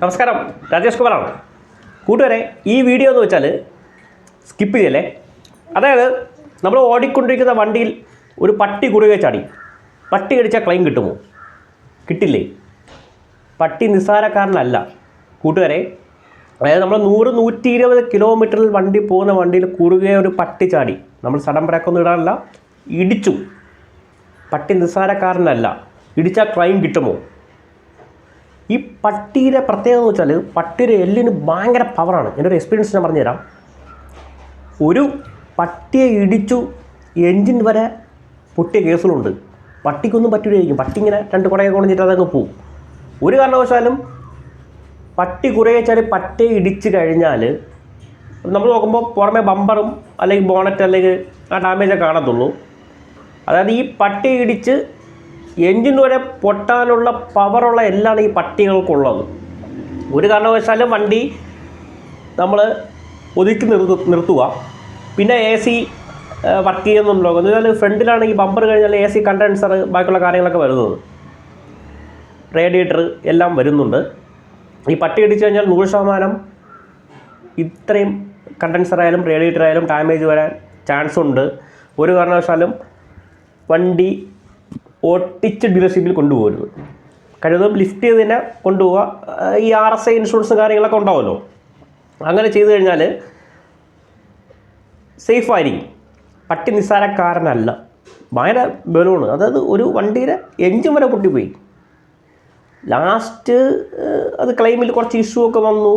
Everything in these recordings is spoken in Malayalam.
നമസ്കാരം. രാജേഷ് കുമാറാണ്. കൂട്ടുകാരെ ഈ വീഡിയോ എന്ന് വെച്ചാൽ സ്കിപ്പ് ചെയ്യല്ലേ? അതായത് നമ്മൾ ഓടിക്കൊണ്ടിരിക്കുന്ന വണ്ടിയിൽ ഒരു പട്ടി കുറുകെ ചാടി. പട്ടി കടിച്ചാൽ ക്ലെയിം കിട്ടുമോ? കിട്ടില്ലേ? പട്ടി നിസ്സാരക്കാരനല്ല. കൂട്ടുകാരെ അതായത് നമ്മൾ നൂറ് നൂറ്റി ഇരുപത് കിലോമീറ്ററിൽ വണ്ടി പോകുന്ന വണ്ടിയിൽ കുറുകെ ഒരു പട്ടി ചാടി. നമ്മൾ സഡൻ ബ്രേക്കൊന്നും ഇടാനല്ല ഇടിച്ചു. പട്ടി നിസ്സാരക്കാരനല്ല. ഇടിച്ചാൽ ക്ലെയിം കിട്ടുമോ? ഈ പട്ടിയുടെ പ്രത്യേകത എന്ന് വെച്ചാൽ പട്ടിയുടെ എല്ലിന് ഭയങ്കര പവറാണ് എന്റെ ഒരു എക്സ്പീരിയൻസ് ഞാൻ പറഞ്ഞുതരാം. ഒരു പട്ടിയെ ഇടിച്ചു എൻജിൻ വരെ പൊട്ടിയ കേസുകളുണ്ട് പട്ടിക്കൊന്നും പറ്റൂലായിരിക്കും. പട്ടി ഇങ്ങനെ രണ്ട് കുടയൊക്കെ കൊണ്ടിട്ട് അതങ്ങ് പോവും. ഒരു കാരണവശാലും പട്ടി കുറേ വെച്ചാൽ പട്ടിയെ ഇടിച്ച് കഴിഞ്ഞാൽ നമ്മൾ നോക്കുമ്പോൾ പുറമെ ബമ്പറും അല്ലെങ്കിൽ ബോണറ്റ് അല്ലെങ്കിൽ ആ ഡാമേജേ കാണത്തുള്ളൂ. അതായത് ഈ പട്ടി ഇടിച്ച് എൻജിൻ വരെ പൊട്ടാനുള്ള പവറുള്ള എല്ലാം ഈ പട്ടികൾക്കുള്ളത്. ഒരു കാരണവശാലും വണ്ടി നമ്മൾ ഒതുക്കി നിർത്തു നിർത്തുക. പിന്നെ എ സി വർക്ക് ചെയ്യുന്നുണ്ടോ എന്ന് വെച്ചാൽ ഫ്രണ്ടിലാണെങ്കിൽ ബമ്പർ കഴിഞ്ഞാൽ എ സി കണ്ടൻസർ ബാക്കിയുള്ള കാര്യങ്ങളൊക്കെ വരുന്നത്. റേഡിയേറ്റർ എല്ലാം വരുന്നുണ്ട്. ഈ പട്ടി ഇടിച്ചു കഴിഞ്ഞാൽ നൂറ് ശതമാനം ഇത്രയും കണ്ടൻസർ ആയാലും റേഡിയേറ്റർ ആയാലും ഡാമേജ് വരാൻ ചാൻസ് ഉണ്ട്. ഒരു കാരണവശാലും വണ്ടി ഒട്ടിച്ച് ഡീലർഷിപ്പിൽ കൊണ്ടുപോകരുത് കഴിവതും ലിഫ്റ്റ് ചെയ്ത് തന്നെ കൊണ്ടുപോവുക. ഈ ആർ എസ് ഐ ഇൻഷുറൻസ് കാര്യങ്ങളൊക്കെ ഉണ്ടാവുമല്ലോ. അങ്ങനെ ചെയ്തു കഴിഞ്ഞാൽ സേഫ് ആയിരിക്കും. പട്ടി നിസ്സാരക്കാരനല്ല. ഭയങ്കര ബലൂണ് അതായത് ഒരു വണ്ടിയുടെ എൻജിൻ വരെ പൊട്ടിപ്പോയി. ലാസ്റ്റ് അത് ക്ലെയിമിൽ കുറച്ച് ഇഷ്യൂ ഒക്കെ വന്നു.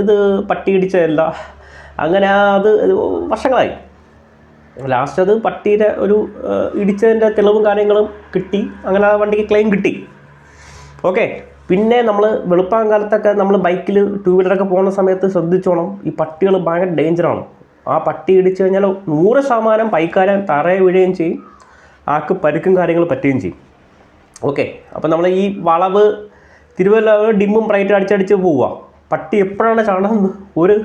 ഇത് പട്ടി ഇടിച്ചതല്ല. അങ്ങനെ അത് വർഷങ്ങളായി. ലാസ്റ്റ് അത് പട്ടിയുടെ ഒരു ഇടിച്ചതിന്റെ തെളിവും കാര്യങ്ങളും കിട്ടി. അങ്ങനെ ആ വണ്ടിക്ക് ക്ലെയിം കിട്ടി. ഓക്കെ പിന്നെ നമ്മൾ വെളുപ്പാൻ കാലത്തൊക്കെ നമ്മൾ ബൈക്കിൽ ടൂ വീലറൊക്കെ പോകുന്ന സമയത്ത് ശ്രദ്ധിച്ചോണം ഈ പട്ടികൾ ഭയങ്കര ഡേഞ്ചറാണ് ആ പട്ടി ഇടിച്ചു കഴിഞ്ഞാൽ നൂറ് ശതമാനം ബൈക്കാരൻ തറയെ വീഴുകയും ചെയ്യും ആൾക്ക് പരുക്കും കാര്യങ്ങൾ പറ്റുകയും ചെയ്യും. ഓക്കെ അപ്പോൾ നമ്മൾ ഈ വളവ് തിരുവല്ല ഡിമ്മും ബ്രൈറ്റും അടിച്ചടിച്ച് പോവുക പട്ടി എപ്പോഴാണ് ചാടുന്നത് ഒരു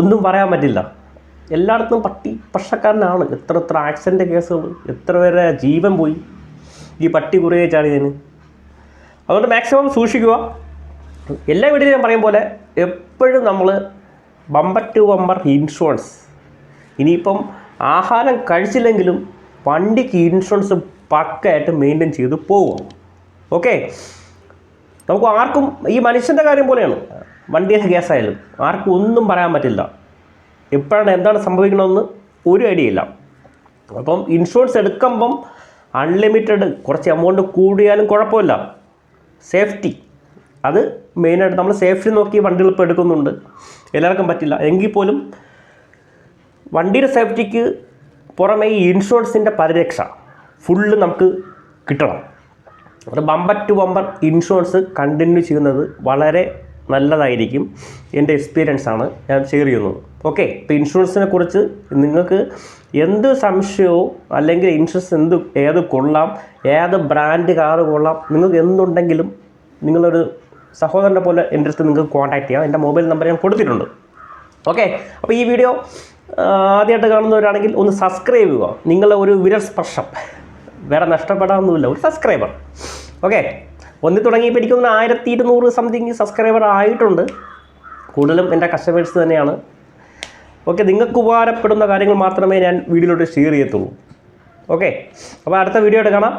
ഒന്നും പറയാൻ പറ്റില്ല. എല്ലായിടത്തും പട്ടി പ്രശ്നക്കാരനാണ് എത്ര എത്ര ആക്സിഡന്റ് കേസുകൾ എത്ര പേരെ ജീവൻ പോയി. ഈ പട്ടി കുറേ ചാടിയതിന് അതുകൊണ്ട് മാക്സിമം സൂക്ഷിക്കുക. എല്ലാ വീട്ടിലും ഞാൻ പറയും പോലെ എപ്പോഴും നമ്മൾ ബമ്പർ ടു ബമ്പർ ഇൻഷുറൻസ് ഇനിയിപ്പം ആഹാരം കഴിച്ചില്ലെങ്കിലും വണ്ടിക്ക് ഇൻഷുറൻസ് പക്കയായിട്ട് മെയിന്റെയിൻ ചെയ്ത് പോകും ഓക്കെ നമുക്ക് ആർക്കും ഈ മനുഷ്യന്റെ കാര്യം പോലെയാണ്. വണ്ടിയുടെ കേസായാലും ആർക്കും ഒന്നും പറയാൻ പറ്റില്ല. എപ്പോഴാണ് എന്താണ് സംഭവിക്കണമെന്ന് ഒരു ഐഡിയ ഇല്ല അപ്പം ഇൻഷുറൻസ് എടുക്കുമ്പം അൺലിമിറ്റഡ് കുറച്ച് എമൗണ്ട് കൂടിയാലും കുഴപ്പമില്ല. സേഫ്റ്റി അത് മെയിനായിട്ട് നമ്മൾ സേഫ്റ്റി നോക്കി വണ്ടികൾ ഇപ്പോൾ എടുക്കുന്നുണ്ട്. എല്ലാവർക്കും പറ്റില്ല. എങ്കിൽ പോലും വണ്ടിയുടെ സേഫ്റ്റിക്ക് പുറമെ ഈ ഇൻഷുറൻസിന്റെ പരിരക്ഷ ഫുള്ള് നമുക്ക് കിട്ടണം. ഒരു bumper to bumper insurance continue ചെയ്യുന്നത് വളരെ നല്ലതായിരിക്കും. എന്റെ എക്സ്പീരിയൻസ് ആണ്. ഞാൻ ഷെയർ ചെയ്യുന്നത് ഓക്കെ ഇപ്പോൾ ഇൻഷുറൻസിനെ കുറിച്ച് നിങ്ങൾക്ക് എന്ത് സംശയവും അല്ലെങ്കിൽ ഇൻഷുറൻസ് എന്ത് ഏത് കൊള്ളാം ഏത് ബ്രാൻഡ് കാറ് കൊള്ളാം നിങ്ങൾക്ക് എന്തുണ്ടെങ്കിലും നിങ്ങളൊരു സഹോദരനെ പോലെ എന്റെ അടുത്ത് നിങ്ങൾക്ക് കോൺടാക്ട് ചെയ്യാം. എന്റെ മൊബൈൽ നമ്പർ ഞാൻ കൊടുത്തിട്ടുണ്ട്. ഓക്കെ അപ്പോൾ ഈ വീഡിയോ ആദ്യമായിട്ട് കാണുന്നവരാണെങ്കിൽ ഒന്ന് സബ്സ്ക്രൈബ് ചെയ്യുക. നിങ്ങളുടെ ഒരു വിരൽ സ്പർശം. വേറെ നഷ്ടപ്പെടാനൊന്നുമില്ല ഒരു സബ്സ്ക്രൈബർ ഓക്കെ ഒന്നി തുടങ്ങിയപ്പോൾ എനിക്കൊന്ന് ആയിരത്തി ഇരുന്നൂറ് സംതിങ് സബ്സ്ക്രൈബർ ആയിട്ടുണ്ട്. കൂടുതലും എന്റെ കസ്റ്റമേഴ്സ് തന്നെയാണ്. ഓക്കെ നിങ്ങൾക്ക് ഉപകാരപ്പെടുന്ന കാര്യങ്ങൾ മാത്രമേ ഞാൻ വീഡിയോയിലോട്ട് ഷെയർ ചെയ്യത്തുള്ളൂ. ഓക്കെ അപ്പോൾ അടുത്ത വീഡിയോ ആയിട്ട് കാണാം.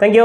താങ്ക്